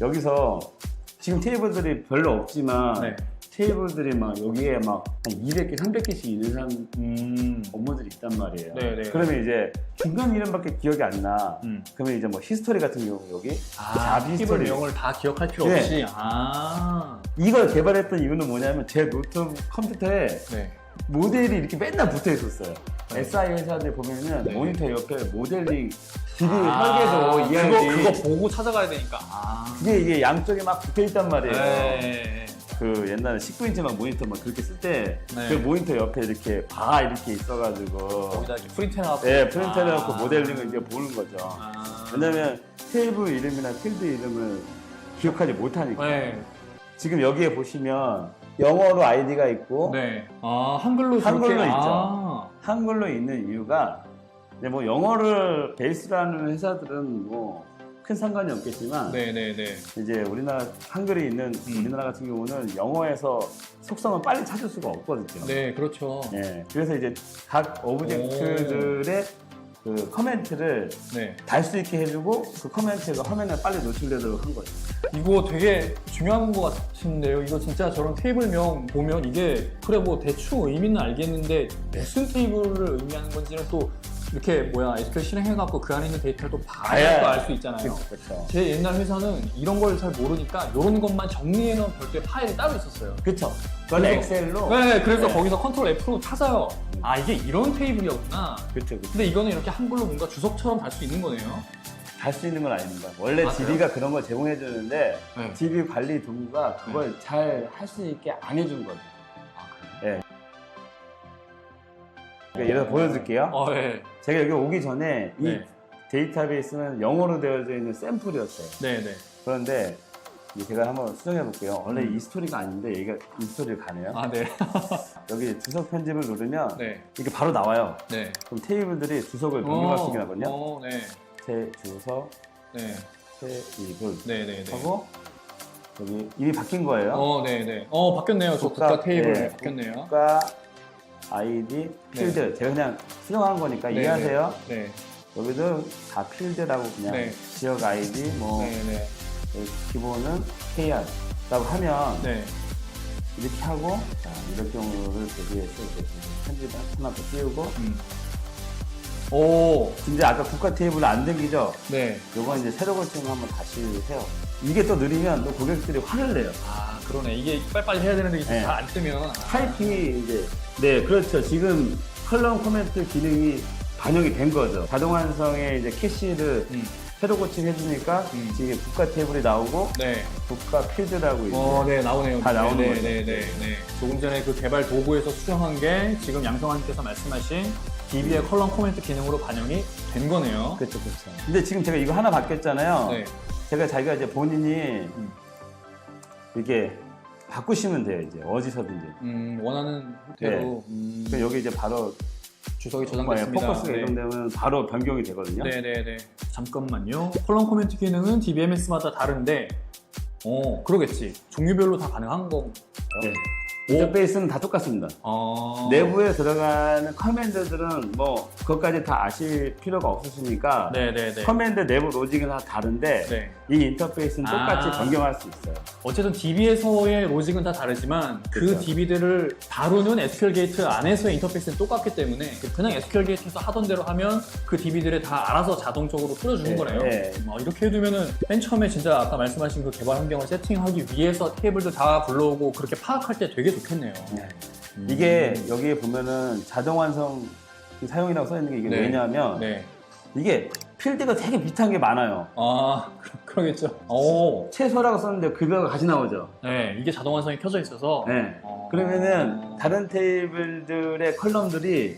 여기서 지금 테이블들이 별로 없지만 네. 테이블들이 막 여기에 막 한 200개, 300개씩 있는 사람 음. 업무들이 있단 말이에요. 네, 네. 그러면 이제 중간 이름밖에 기억이 안 나. 음. 그러면 이제 뭐 히스토리 같은 경우 여기 아, 잡 히스토리. 내용을 다 기억할 필요 네. 없이. 아. 이걸 개발했던 이유는 뭐냐면 제 노트 컴퓨터에 네. 모델이 이렇게 맨날 붙어 있었어요. 네. SI 회사들 보면은 네. 모니터 옆에 모델링 아, 설계도 이해하지. 그거, 그거 보고 찾아가야 되니까. 아. 그게 이게 양쪽에 막 붙어 있단 말이에요. 네. 그 옛날에 19인치 막 모니터 막 그렇게 쓸 때 그 네. 모니터 옆에 이렇게 바 이렇게 있어가지고 거기다 이렇게 프린트 해놔갖고. 네 프린터 해놓고 아. 모델링을 이제 보는 거죠. 아. 왜냐면 테이블 이름이나 필드 이름을 기억하지 못하니까. 네. 지금 여기에 보시면 영어로 아이디가 있고 네. 아, 한글로 한글로 저렇게- 있죠. 아. 한글로 있는 이유가 이제 뭐 영어를 베이스로 하는 회사들은 뭐 큰 상관이 없겠지만 네네네. 이제 우리나라 한글이 있는 음. 우리나라 같은 경우는 영어에서 속성을 빨리 찾을 수가 없거든요. 네, 그렇죠. 예, 그래서 이제 각 오브젝트들의 그 커멘트를 네. 달 수 있게 해주고 그 커멘트가 화면에 빨리 노출되도록 한 거죠. 이거 되게 중요한 것 같은데요. 이거 진짜 저런 테이블명 보면 이게 그래 뭐 대충 의미는 알겠는데 네. 무슨 테이블을 의미하는 건지는 또 이렇게 뭐야 SQL 실행해갖고 그 안에 있는 데이터를 또 봐야 봐야 또알 수 있잖아요. 그렇죠. 제 옛날 회사는 이런 걸 잘 모르니까 이런 것만 정리해놓은 별도의 파일이 따로 있었어요. 그렇죠. 그건 그래서- 엑셀로. 네, 그래서 네. 거기서 컨트롤 F로 찾아요. 아 이게 이런 테이블이었구나. 그렇죠. 그렇죠. 근데 이거는 이렇게 한글로 뭔가 주석처럼 달수 있는 거네요. 달수 있는 건 아닙니다. 원래 아, DB가 그런 걸 제공해 주는데 네. DB 관리 도구가 그걸 잘 할 수 있게 안 해준 거죠. 그러니까 예를 보여드릴게요. 어, 네. 제가 여기 오기 전에 이 네. 데이터베이스는 영어로 되어져 있는 샘플이었어요. 네, 네. 그런데 제가 한번 수정해 볼게요. 원래 음. 이 스토리가 아닌데 얘가 이 스토리를 가네요. 아, 네. 여기 주석 편집을 누르면 네. 이게 바로 나와요. 네. 그럼 테이블들이 주석을 변경할 수 있게 나거든요. 어, 네. 새 주석, 네. 테이블 네, 네, 네. 하고 여기 이미 바뀐 거예요. 어, 네, 네. 어, 바뀌었네요. 저 국가 국가, 테이블 네. 바뀌었네요. 국가, 아이디, 필드. 제가 그냥 수정한 거니까 네, 이해하세요. 네. 여기도 다 필드라고 그냥 네. 지역 아이디, 뭐 네, 네. 여기 기본은 KR라고 하면 네. 이렇게 하고 자, 이런 경우를 대비해서 이렇게 편집 하나 더 띄우고 음. 오, 근데 아까 국가 테이블 안 당기죠? 네. 요거 이제 새로 고침을 한번 다시 해요. 이게 또 느리면 또 고객들이 화를 내요. 아, 그러네. 이게 빨리빨리 해야 되는데 이게 네. 잘안 뜨면. 아. 타이핑이 이제 네 그렇죠. 지금 컬럼 코멘트 기능이 반영이 된 거죠. 자동 완성의 이제 캐시를 음. 새로 고침 해주니까 음. 지금 국가 테이블이 나오고 네. 국가 필드라고 이제 어, 네, 나오네요. 다 나오는 네, 거죠. 네, 네, 네. 조금 전에 그 개발 도구에서 수정한 게 지금 양성환님께서 말씀하신 DB의 컬럼 코멘트 기능으로 반영이 된 거네요. 그렇죠, 그렇죠. 근데 지금 제가 이거 하나 바뀌었잖아요. 네. 제가 자기가 이제 본인이 음. 이게 바꾸시면 돼요, 이제 어디서든지. 음, 원하는 형태로 음, 그 여기 이제 바로 주석이 정말 저장됐습니다. 포커스 가 네. 이동되면 바로 변경이 되거든요. 네네네. 잠깐만요. 컬럼 코멘트 기능은 DBMS마다 다른데, 어, 그러겠지. 종류별로 다 가능한 거. 네. 인터페이스는 다 똑같습니다. 어. 내부에 들어가는 커맨드들은 뭐 그것까지 다 아실 필요가 없으시니까 네네네. 커맨드 내부 로직은 다 다른데 네. 이 인터페이스는 똑같이 아. 변경할 수 있어요. 어쨌든 DB에서의 로직은 다 다르지만 그 그렇죠. DB들을 다루는 SQL 게이트 안에서의 인터페이스는 똑같기 때문에 그냥 SQL 게이트에서 하던 대로 하면 그 DB들이 다 알아서 자동적으로 풀어주는 네, 거네요. 네. 어, 이렇게 해두면은 맨 처음에 진짜 아까 말씀하신 그 개발 환경을 세팅하기 위해서 테이블도 다 불러오고 그렇게 파악할 때 되게 좋겠네요. 네. 음. 이게 여기에 보면은 자동 완성 사용이라고 써 있는 게 이게 네. 왜냐하면 네. 이게 필드가 되게 비슷한 게 많아요. 아, 그- 그러겠죠. 오. 최소라고 썼는데 급여가 같이 나오죠. 네, 이게 자동 완성이 켜져 있어서. 네. 어. 그러면은 다른 테이블들의 컬럼들이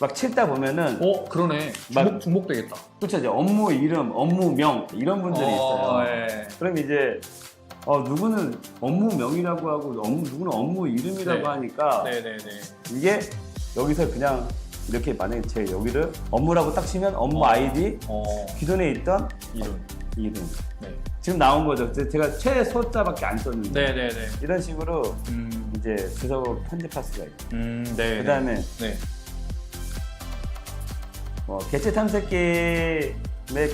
막 칠다 보면은 어, 그러네. 막- 중복, 중복되겠다. 그렇죠. 이제 업무 이름, 업무명 이런 분들이 있어요. 네. 그럼 이제 어, 누구는 업무명이라고 하고 업무, 누구는 업무 이름이라고 네. 하니까 네네네. 이게 여기서 그냥 이렇게 만약에 제 여기를 업무라고 딱 치면 업무 아이디 어, 기존에 있던 이름. 이름 네. 지금 나온 거죠. 제- 제가 최소자밖에 안 썼는데 네네네. 이런 식으로 음, 이제 주석을 편집할 수가 있고 음, 네. 그다음에 네. 뭐 객체 탐색기의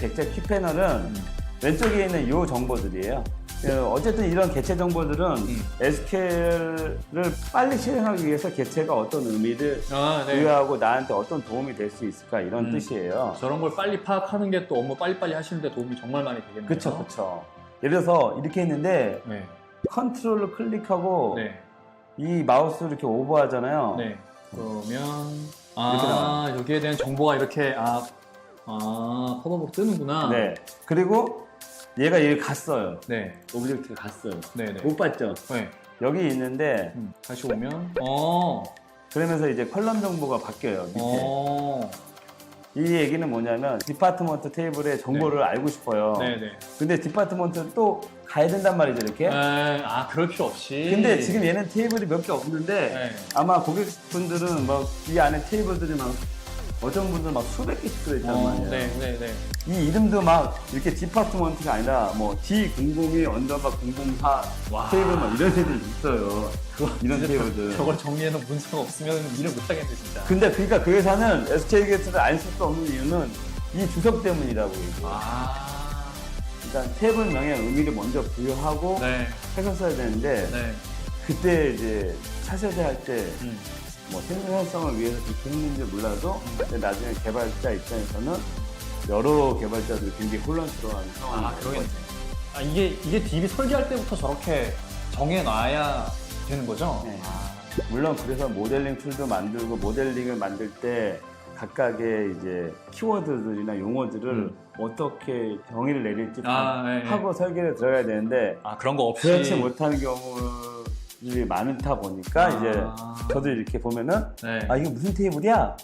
객체 키 패널은 음. 왼쪽에 있는 요 정보들이에요. 예, 어쨌든 이런 개체 정보들은 음. SQL을 빨리 실행하기 위해서 개체가 어떤 의미를 아, 부여하고 나한테 어떤 도움이 될 수 있을까 이런 음. 뜻이에요. 저런 걸 빨리 파악하는 게 또 업무 빨리빨리 하시는데 도움이 정말 많이 되겠네요. 그쵸, 그쵸. 예를 들어서 이렇게 했는데 네. 컨트롤을 클릭하고 네. 이 마우스 이렇게 오버하잖아요. 네. 그러면 아 여기에 대한 정보가 이렇게 아, 아 팝업으로 뜨는구나. 네. 그리고 얘가 여기 갔어요. 네. 오브젝트가 갔어요. 네. 네. 못 봤죠? 네. 여기 있는데 음, 다시 오면 어. 그러면서 이제 컬럼 정보가 바뀌어요. 밑에. 어. 이 얘기는 뭐냐면 디파트먼트 테이블의 정보를 알고 싶어요. 네, 네. 근데 디파트먼트 또 가야 된단 말이죠, 이렇게. 네. 아 그럴 필요 없이. 근데 지금 얘는 테이블이 몇 개 없는데 네. 아마 고객분들은 막 이 안에 테이블들이 막 어떤 분들 막 수백 개씩 들어있단 어, 말이에요. 네, 네, 네. 이 이름도 막 이렇게 디파트먼트가 아니라 뭐 D002 언더바 004 와. 테이블 막 이런 애들 있어요. 이런 진짜 테이블들. 저걸 정리해놓은 문서가 없으면 일을 못 하겠네 진짜. 근데 그러니까 그 회사는 SK 게이트를 안 쓸 수 없는 이유는 이 주석 때문이라고 얘기해요. 아. 일단 테이블명에 의미를 먼저 부여하고 네. 해서 써야 되는데 네. 그때 이제 차세대 할 때 음. 뭐 생산성을 위해서 그렇게 했는지 몰라도 나중에 개발자 입장에서는 여러 개발자들이 굉장히 혼란스러워하는 상황이 아, 그러겠네. 아, 이게, 이게 DB 설계할 때부터 저렇게 정해놔야 되는 거죠? 네. 아, 물론 그래서 모델링 툴도 만들고 모델링을 만들 때 각각의 이제 키워드들이나 용어들을 음. 어떻게 정의를 내릴지 아, 네, 네. 하고 설계를 들어가야 되는데 아, 그런 거 없이. 그렇지 못하는 경우 들이 많다 보니까 아. 이제 저도 이렇게 보면은 네. 아 이게 무슨 테이블이야?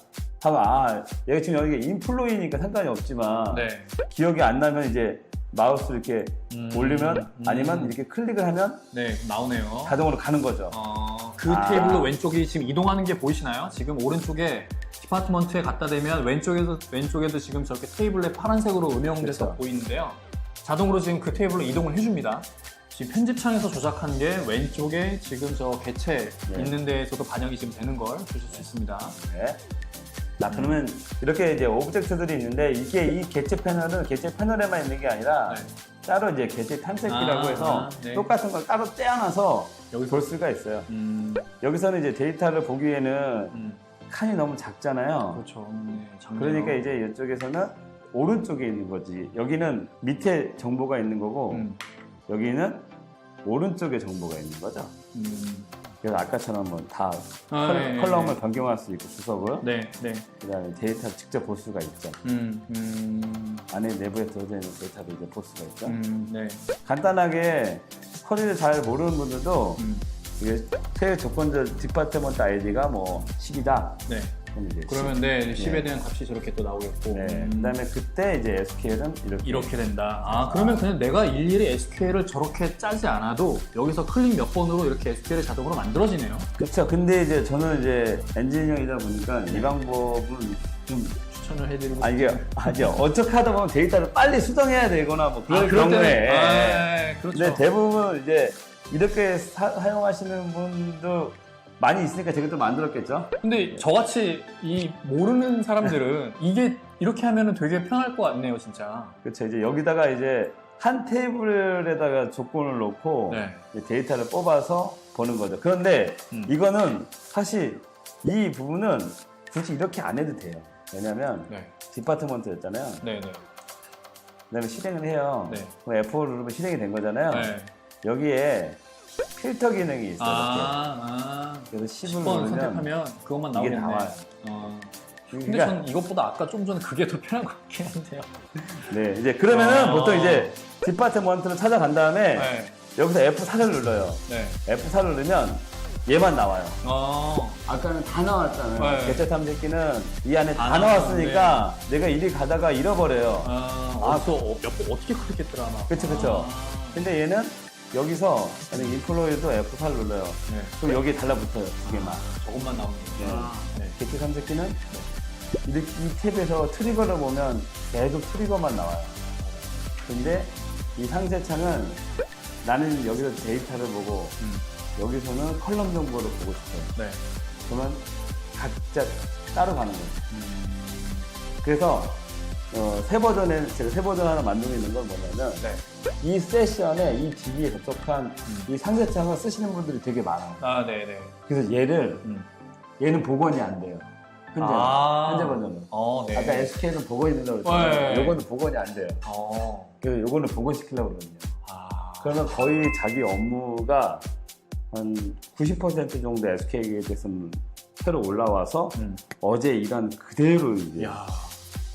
하면 아 얘가 지금 여기가 인플로이니까 상관이 없지만 네. 기억이 안 나면 이제 마우스 이렇게 음, 올리면 음. 아니면 이렇게 클릭을 하면 네, 나오네요. 자동으로 가는 거죠. 어, 그 아. 테이블로 왼쪽이 지금 이동하는 게 보이시나요? 지금 오른쪽에 디파트먼트에 갖다 대면 왼쪽에도 왼쪽에도 지금 저렇게 테이블에 파란색으로 음영돼서 그렇죠. 보이는데요. 자동으로 지금 그 테이블로 이동을 해줍니다. 지금 편집창에서 조작한 게 왼쪽에 지금 저 개체 네. 있는 데에서도 반영이 지금 되는 걸 보실 수 있습니다. 네. 자 그러면 이렇게 이제 오브젝트들이 있는데 이게 이 개체 패널은 개체 패널에만 있는 게 아니라 네. 따로 이제 개체 탐색기라고 아, 해서 네. 똑같은 걸 따로 떼어놔서 여기서 볼 수가 있어요. 음, 여기서는 이제 데이터를 보기에는 음, 칸이 너무 작잖아요. 그렇죠. 네, 작네요. 그러니까 이제 이쪽에서는 오른쪽에 있는 거지. 여기는 밑에 정보가 있는 거고 음, 여기는 오른쪽에 정보가 있는 거죠. 음. 그래서 아까처럼 뭐다 아, 컬, 네, 네, 컬럼을 네. 변경할 수 있고 주석을 네, 네. 그다음에 데이터를 직접 볼 수가 있죠. 음, 음, 안에 내부에 들어져 있는 데이터를 이제 볼 수가 있죠. 음, 네. 간단하게 커리를 잘 모르는 분들도 음, 이게 새 조건절 디파트먼트 아이디가 뭐 10이다. 네. 그럼 이제 그러면 네, 10에 네. 대한 값이 저렇게 또 나오겠고. 네. 음, 그다음에 그때 이제 SQL은 이렇게 이렇게 된다. 아, 그러면 그냥 내가 일일이 SQL을 저렇게 짜지 않아도 여기서 클릭 몇 번으로 이렇게 SQL이 자동으로 만들어지네요. 그렇죠. 근데 이제 저는 이제 엔지니어이다 보니까 이 방법은 좀 추천을 해드리고. 아 이게 아니 어떻게 하다 보면 데이터를 빨리 수정해야 되거나 뭐 그런 아, 그럴 경우에 때는- 아, 그렇죠. 근데 대부분 이제 이렇게 사, 용하시는 분도 많이 있으니까 제가 또 만들었겠죠. 근데 저같이 이 모르는 사람들은 이게 이렇게 하면은 되게 편할 것 같네요, 진짜. 그렇죠. 이제 여기다가 이제 한 테이블에다가 조건을 놓고 네. 이제 데이터를 뽑아서 보는 거죠. 그런데 음. 이거는 사실 이 부분은 굳이 이렇게 안 해도 돼요. 왜냐면 네. 디파트먼트였잖아요. 네, 네. 그다음에 실행을 해요. 네. 그럼 F4를 누르면 실행이 된 거잖아요. 네. 여기에 필터 기능이 있어요. 아, 아. 그래서 10을 10번 누르면 선택하면 그것만 이게 나오겠네. 나와요. 어. 근데 그러니까 전 이것보다 아까 좀 전에 그게 더 편한 것 같긴 한데요. 네 이제 그러면은 아. 보통 이제 디파트먼트를 찾아간 다음에 네. 여기서 F4를 눌러요. 네. F4를 누르면 얘만 나와요. 어. 아까는 다 나왔잖아요. 네. 개체 탐색기는 이 안에 다, 다 나왔으니까 내가 이리 가다가 잃어버려요. 아, 아, 또 어, 몇 번 어떻게 그렇겠더라 나. 그쵸, 그쵸. 아. 근데 얘는 여기서 만약 인플로에도 F4를 눌러요. 네. 그럼 여기 달라붙어요. 두 개만. 저것만 나오니까. 네. 개체 탐색기는 이렇게 이 탭에서 트리거를 보면 계속 트리거만 나와요. 근데 이 상세창은 나는 여기서 데이터를 보고 음. 여기서는 컬럼 정보를 보고 싶어요. 네. 그러면 각자 따로 가는 거예요. 음. 그래서 어, 새 버전에 제가 새 버전 하나 만들고 있는 건 뭐냐면 네. 이 세션에 이 DB에 접속한 이 상세창을 쓰시는 분들이 되게 많아요. 아, 네, 네. 그래서 얘를 음. 얘는 복원이 안 돼요. 현재 아. 현재 버전은. 어, 네. 아까 SK는 복원이 된다고 그랬잖아요. 네. 요거는 복원이 안 돼요. 어. 그래서 요거는 복원시키려고 그러거든요. 아. 그러면 거의 자기 업무가 한 90% 정도 SK에 대해서는 새로 올라와서 음. 어제 일한 그대로 이제 야.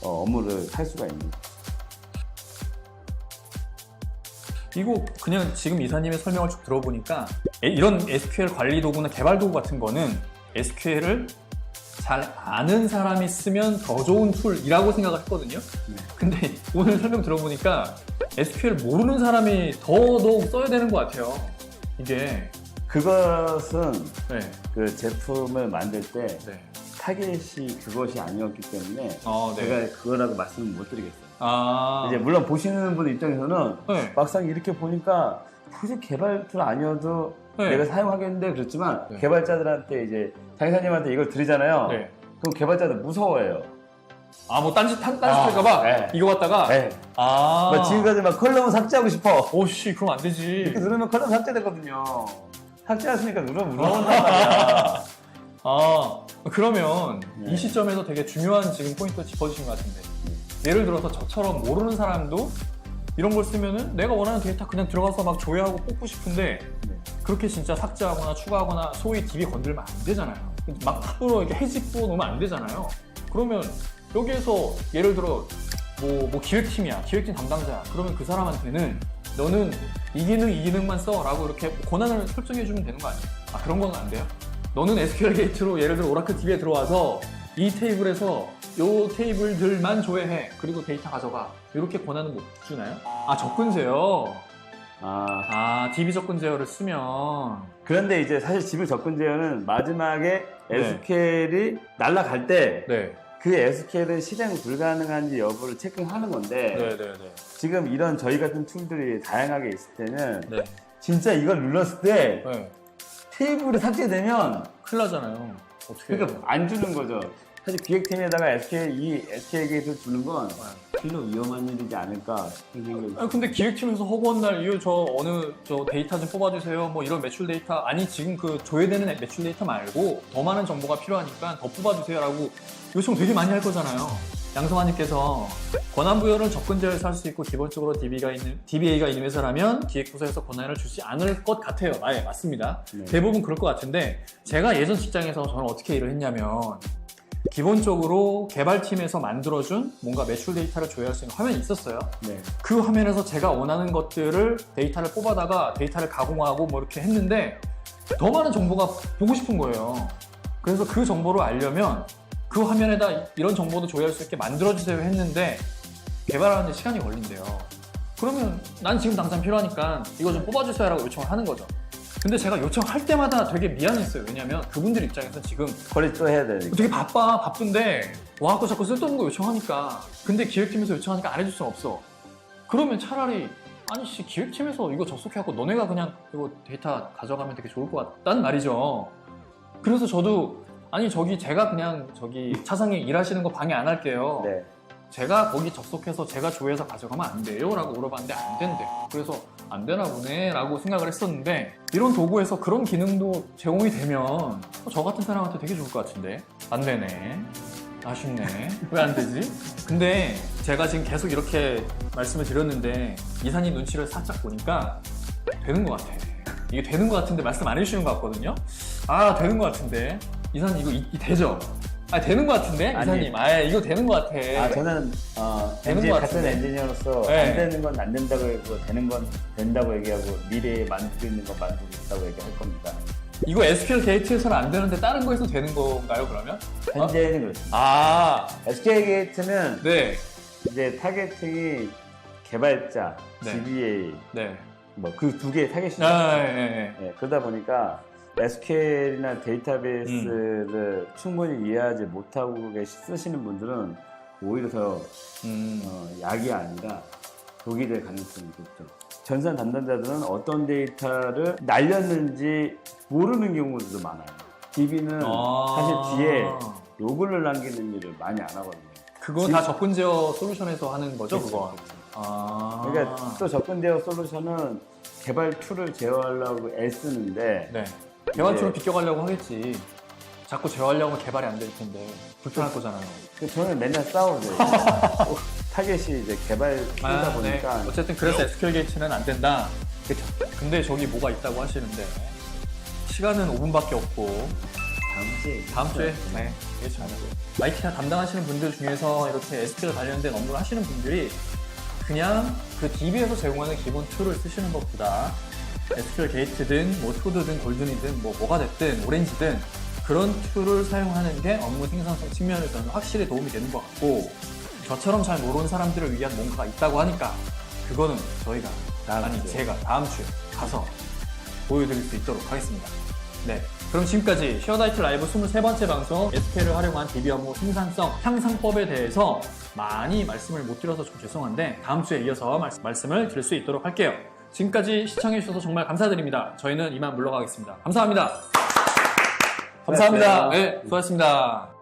어, 업무를 할 수가 있는. 이거 그냥 지금 이사님의 설명을 쭉 들어보니까 에- 이런 SQL 관리 도구나 개발 도구 같은 거는 SQL을 잘 아는 사람이 쓰면 더 좋은 툴이라고 생각을 했거든요. 네. 근데 오늘 설명 들어보니까 SQL 모르는 사람이 더더욱 써야 되는 것 같아요. 이게 그것은 네, 그 제품을 만들 때 네. 타겟이 그것이 아니었기 때문에 어, 네. 제가 그거라고 말씀을 못 드리겠어요. 아, 이제 물론 보시는 분 입장에서는 네. 막상 이렇게 보니까 굳이 개발 툴 아니어도 네. 내가 사용하겠는데 그렇지만 네. 개발자들한테 이제 장사님한테 이걸 드리잖아요. 네. 그럼 개발자들 무서워해요. 아, 뭐 딴짓 딴, 딴짓 아, 할까봐 네. 이거 갖다가 네. 아, 막 지금까지 막 컬럼을 삭제하고 싶어. 오씨 그럼 안 되지. 이렇게 누르면 컬럼 삭제되거든요. 삭제하시니까 누르면 물어본단 말이야. 아 그러면 네. 이 시점에서 되게 중요한 지금 포인트 짚어주신 것 같은데 예를 들어서 저처럼 모르는 사람도 이런 걸 쓰면은 내가 원하는 데이터 그냥 들어가서 막 조회하고 뽑고 싶은데 네. 그렇게 진짜 삭제하거나 추가하거나 소위 DB 건들면 안 되잖아요. 막 함부로 이렇게 해집고 놓으면 안 되잖아요. 그러면 여기에서 예를 들어 뭐, 뭐 기획팀이야. 기획팀 담당자야. 그러면 그 사람한테는 너는 이 기능, 이 기능만 써. 라고 이렇게 권한을 설정해주면 되는 거 아니에요? 아, 그런 건 안 돼요? 너는 SQL 게이트로 예를 들어 오라클 DB에 들어와서 이 테이블에서 요 테이블들만 조회해. 그리고 데이터 가져가. 이렇게 권한은 못 주나요? 아, 접근 제어. 아, 아, DB 접근 제어를 쓰면. 그런데 이제 사실 지금 접근 제어는 마지막에 네. SQL이 날아갈 때 네. 그 SQL은 실행 불가능한지 여부를 체크하는 건데 네, 네, 네. 지금 이런 저희 같은 툴들이 다양하게 있을 때는 네. 진짜 이걸 눌렀을 때 네. 테이블이 삭제되면 큰일 나잖아요. 어떻게. 그러니까 안 주는 거죠. 사실 기획팀에다가 SQL, 이 게이트를 주는 건 필로 위험한 일이지 않을까 싶은 생각이 아 근데 기획팀에서 허구한 날 이거 저 어느 저 데이터 좀 뽑아주세요 뭐 이런 매출 데이터 아니 지금 그 조회되는 매출 데이터 말고 더 많은 정보가 필요하니까 더 뽑아주세요라고 요청 되게 많이 할 거잖아요 양성환님께서 권한 부여를 접근 제어해서 할 수 있고 기본적으로 DB가 있는 DBA가 있는 회사라면 기획부서에서 권한을 주지 않을 것 같아요. 아, 예, 맞습니다. 네. 대부분 그럴 것 같은데 제가 예전 직장에서 저는 어떻게 일을 했냐면 기본적으로 개발팀에서 만들어준 뭔가 매출 데이터를 조회할 수 있는 화면이 있었어요. 네. 그 화면에서 제가 원하는 것들을 데이터를 뽑아다가 데이터를 가공하고 뭐 이렇게 했는데 더 많은 정보가 보고 싶은 거예요. 그래서 그 정보를 알려면 그 화면에다 이런 정보도 조회할 수 있게 만들어주세요 했는데 개발하는데 시간이 걸린대요. 그러면 난 지금 당장 필요하니까 이거 좀 뽑아주세요 라고 요청을 하는 거죠. 근데 제가 요청할 때마다 되게 미안했어요. 왜냐면 그분들 입장에서 지금 거리 또 해야 되니까. 되게 바빠 바쁜데 와갖고 자꾸 쓸데없는 거 요청하니까 근데 기획팀에서 요청하니까 안 해줄 수 없어 그러면 차라리 아니 씨 기획팀에서 이거 접속해갖고 너네가 그냥 이거 데이터 가져가면 되게 좋을 것 같단 말이죠 그래서 저도 아니 저기 제가 그냥 저기 차상에 일하시는 거 방해 안 할게요 네. 제가 거기 접속해서 제가 조회해서 가져가면 안 돼요? 라고 물어봤는데 안 된대. 그래서 안 되나 보네 라고 생각을 했었는데 이런 도구에서 그런 기능도 제공이 되면 어, 저 같은 사람한테 되게 좋을 것 같은데 안 되네. 아쉽네. 왜 안 되지? 근데 제가 지금 계속 이렇게 말씀을 드렸는데 이사님 눈치를 살짝 보니까 되는 것 같아. 이게 되는 것 같은데 말씀 안 해주시는 것 같거든요. 아 되는 것 같은데 이사님 이거 이, 이 되죠? 아 되는 것 같은데 아니. 이사님 아 이거 되는 것 같아. 아, 저는, 어, 되는 엔지, 것 같은 같은데. 엔지니어로서 네. 안 되는 건 안 된다고 얘기하고, 되는 건 된다고 얘기하고, 미래에 만들 수 있는 건 만들고 있다고 얘기할 겁니다. 이거 SQL 게이트에서는 안 되는데 다른 거에서 되는 건가요, 그러면? 현재는 그렇습니다. 아, SK 게이트는 네. 이제 타겟팅이 개발자, 네. DBA, 네. 뭐 그 두 개의 타겟이죠. 아, 예, 예. 네, 그러다 보니까 SQL이나 데이터베이스를 음. 충분히 이해하지 못하고 계시, 쓰시는 분들은 오히려 더 음. 어, 약이 아니라 독이 될 가능성이 높죠. 전산 담당자들은 어떤 데이터를 날렸는지 모르는 경우도 많아요. DB는 아. 사실 뒤에 로그를 남기는 일을 많이 안 하거든요. 그건 다 접근 제어 솔루션에서 하는 거죠, 그렇죠. 그건. 아. 그러니까 또 접근 대어 솔루션은 개발 툴을 제어하려고 애쓰는데 네. 개발처럼 이제- 비껴가려고 하겠지. 자꾸 제어하려고 하면 개발이 안 될 텐데. 불편할 거잖아요. 그 저는 맨날 싸우죠. 꼭 타겟이 이제 개발 툴이다 아, 보니까 네. 어쨌든 그래서 SQL 게이트는 안 된다. 그렇죠. 근데 저기 뭐가 있다고 하시는데 시간은 5분밖에 없고 다음 주에 다음 주에 네, 그렇죠. 마이키나 담당하시는 분들 중에서 이렇게 SQL 관련된 업무를 하시는 분들이 그냥 그 DB에서 제공하는 기본 툴을 쓰시는 것보다 SQL 게이트든 뭐 토드든 골든이든 뭐 뭐가 됐든 오렌지든 그런 툴을 사용하는 게 업무 생산성 측면에서는 확실히 도움이 되는 것 같고 저처럼 잘 모르는 사람들을 위한 뭔가가 있다고 하니까 그거는 저희가 다음 아니 주에. 제가 다음 주에 가서 보여드릴 수 있도록 하겠습니다. 네. 그럼 지금까지 쉐어다이트 라이브 23번째 방송 SQL을 활용한 DB 업무 생산성 향상법에 대해서 많이 말씀을 못 드려서 좀 죄송한데 다음 주에 이어서 말씀, 말씀을 드릴 수 있도록 할게요. 지금까지 시청해주셔서 정말 감사드립니다. 저희는 이만 물러가겠습니다. 감사합니다. 감사합니다. 네, 수고하셨습니다.